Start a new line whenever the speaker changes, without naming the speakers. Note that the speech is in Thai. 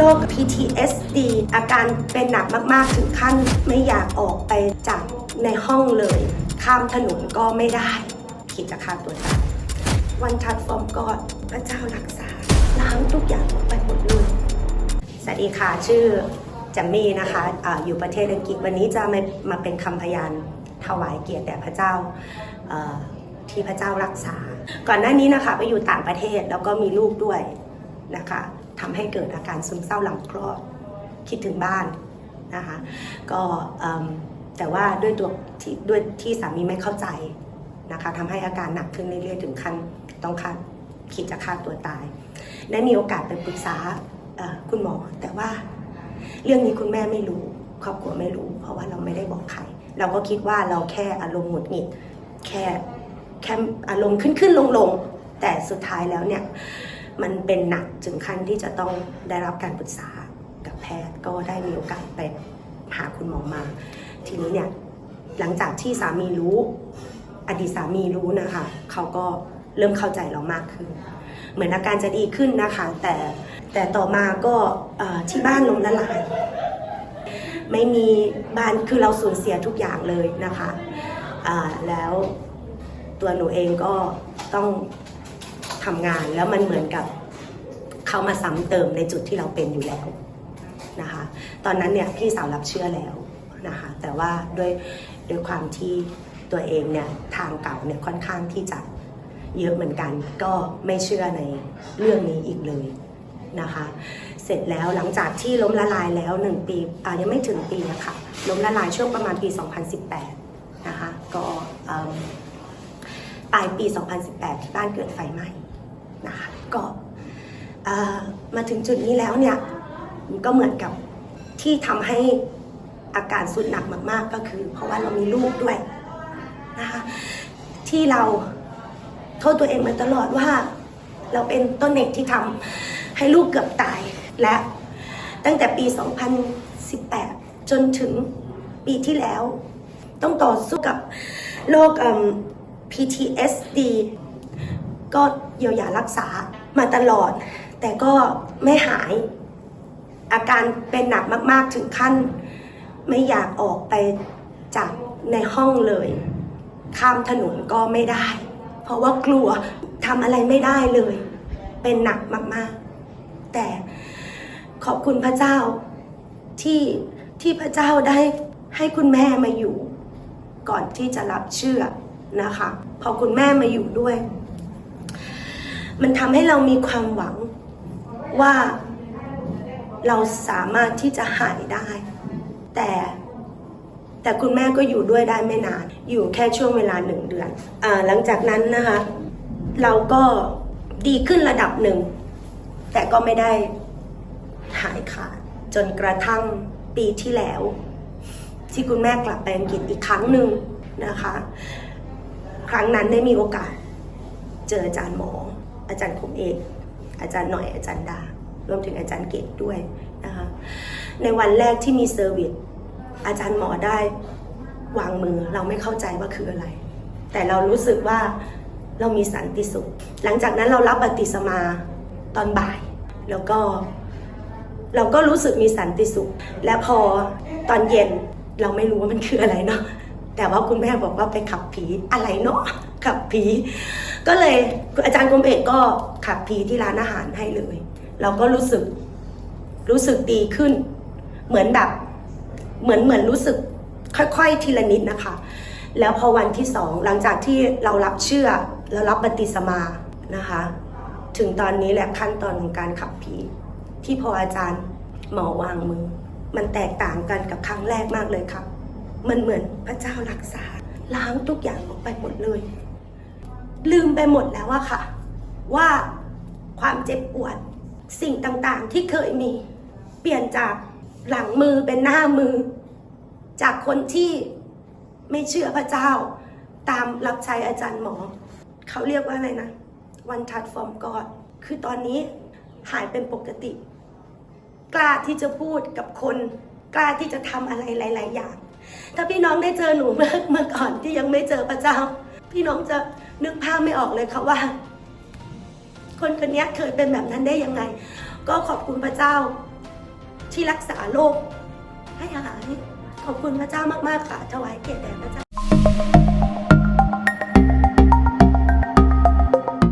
โรค PTSD อาการเป็นหนักมาก ๆ ถึงขั้นไม่อยากออกไปจากในห้องเลย ข้ามถนนก็ไม่ได้คิดจะฆ่าตัวตายวันทัดฟอร์มกอดพระเจ้ารักษาล้างทุกอย่างออกไปหมดเลยสวัสดีค่ะชื่อจัมมี่นะคะอาอยู่ประเทศอังกฤษวันนี้จะมามาเป็นคำพยานถวายเกียรติแด่พระเจ้าที่พระเจ้ารักษา ก่อนหน้านี้นะคะไปอยู่ต่างประเทศแล้วก็มีลูกด้วย นะคะทำให้เกิดอาการซึมเศร้าหลังคลอดคิดถึงบ้านนะคะก็แต่ว่าด้วยตัวที่ด้วยที่สามีไม่เข้าใจนะคะทำให้อาการหนักขึ้นเรื่อยๆถึงขั้นต้องฆ่าคิดจะฆ่าตัวตาย ได้มีโอกาสไปปรึกษาคุณหมอ แต่ว่าเรื่องนี้คุณแม่ไม่รู้ครอบครัวไม่รู้ เพราะว่าเราไม่ได้บอกใคร เราก็คิดว่าเราแค่อารมณ์หงุดหงิดแค่แค่อารมณ์ขึ้นขึ้นลงลงแต่สุดท้ายแล้วเนี่ย มันเป็นหนักถึงขั้นที่จะต้องได้รับการปรึกษากับแพทย์ก็ได้มีโอกาสไปหาคุณหมอมา ทีนี้เนี่ยหลังจากที่สามีรู้ อดีตสามีรู้นะคะเขาก็เริ่มเข้าใจเรามากขึ้น เหมือนอาการจะดีขึ้นนะคะ แต่แต่ต่อมาก็ที่บ้านล้มละลายไม่มีบ้านคือเราสูญเสียทุกอย่างเลยนะคะแล้วตัวหนูเองก็ต้อง ทำงานแล้วมันเหมือนกับเขามาซ้ำเติมในจุดที่เราเป็นอยู่แล้วนะคะตอนนั้นเนี่ยพี่สาวรับเชื่อแล้วนะคะแต่ว่าด้วยด้วยความที่ตัวเองเนี่ยทางเก่าเนี่ยค่อนข้างที่จะเยอะเหมือนกันก็ไม่เชื่อในเรื่องนี้อีกเลยนะคะเสร็จแล้วหลังจากที่ล้มละลายแล้ว 1 ปีอ่ายังไม่ถึงปีอะคะล้มละลายช่วงประมาณปี 2018นะคะก็ปลายปี 2018 ที่บ้านเกิดไฟไหม้ นะคะก็มาถึงจุดนี้แล้วเนี่ยมันก็เหมือนกับที่ทำให้อาการสุดหนักมากๆก็คือ เพราะว่าเรามีลูกด้วยนะคะที่เราโทษตัวเองมาตลอดว่า เราเป็นต้นเหตุที่ทำให้ลูกเกือบตายและตั้งแต่ปี 2018 จนถึงปีที่แล้ว ต้องต่อสู้กับโรค PTSD ก็เยียวยารักษามาตลอด แต่ก็ไม่หาย อาการเป็นหนักมาก ๆ ถึงขั้น ไม่อยากออกไปจากในห้องเลย ข้ามถนนก็ไม่ได้ เพราะว่ากลัวทำอะไรไม่ได้เลย เป็นหนักมาก ๆ แต่ขอบคุณพระเจ้าที่ที่พระเจ้าได้ให้คุณแม่มาอยู่ ก่อนที่จะรับเชื่อนะคะ พอคุณแม่มาอยู่ด้วย มันทำให้เรามีความหวังว่าเราสามารถที่จะหายได้ แต่แต่คุณแม่ก็อยู่ด้วยได้ไม่นาน อยู่แค่ช่วงเวลาหนึ่งเดือนอาหลังจากนั้นนะคะ เราก็ดีขึ้นระดับหนึ่ง แต่ก็ไม่ได้หายขาดจนกระทั่งปีที่แล้ว ที่คุณแม่กลับไปอังกฤษอีกครั้งหนึ่งนะคะ ครั้งนั้นได้มีโอกาสเจออาจารย์หมอ อาจารย์คมเอกอาจารย์หน่อยอาจารย์ดารวมถึงอาจารย์เกตด้วยนะคะในวันแรกที่มีเซอร์วิสอาจารย์หมอได้วางมือเราไม่เข้าใจว่าคืออะไร แต่เรารู้สึกว่าเรามีสันติสุข หลังจากนั้นเรารับบัติสมาตอนบ่าย แล้วก็เราก็รู้สึกมีสันติสุข และพอตอนเย็นเราไม่รู้ว่ามันคืออะไรเนาะแต่ว่าคุณแม่บอกว่าไปขับผีอะไรเนาะขับผี ก็เลยอาจารย์กรมเอกก็ขับผีที่ร้านอาหารให้เลย เราก็รู้สึกรู้สึกดีขึ้น เหมือนแบบ เหมือนเหมือนรู้สึกค่อยๆ ทีละนิดนะคะ แล้วพอวันที่สองหลังจากที่เรารับเชื่อเรารับบัติสมานะคะ ถึงตอนนี้แหละขั้นตอนของการขับผีที่พออาจารย์หมอวางมือ มันแตกต่างกันกับครั้งแรกมากเลยครับ มันเหมือนพระเจ้ารักษาล้างทุกอย่างออกไปหมดเลย ลืมไปหมดแล้วอะค่ะ ว่าความเจ็บปวดสิ่งต่างๆ ที่เคยมี เปลี่ยนจากหลังมือเป็นหน้ามือ จากคนที่ไม่เชื่อพระเจ้า ตามรับใช้อาจารย์หมอ เขาเรียกว่าอะไรนะวันทัดฟอร์มกอดคือตอนนี้หายเป็นปกติ กล้าที่จะพูดกับคน กล้าที่จะทำอะไรหลาย ๆ อย่าง ถ้าพี่น้องได้เจอหนูเมื่อเมื่อก่อนที่ยังไม่เจอพระเจ้า พี่น้องจะ นึกภาพไม่ออกเลยค่ะว่า คนคนนี้เคยเป็นแบบนั้นได้ยังไง ก็ขอบคุณพระเจ้าที่รักษาโรคให้หายขอบคุณพระเจ้ามากๆค่ะถวายเกียรติแด่พระเจ้า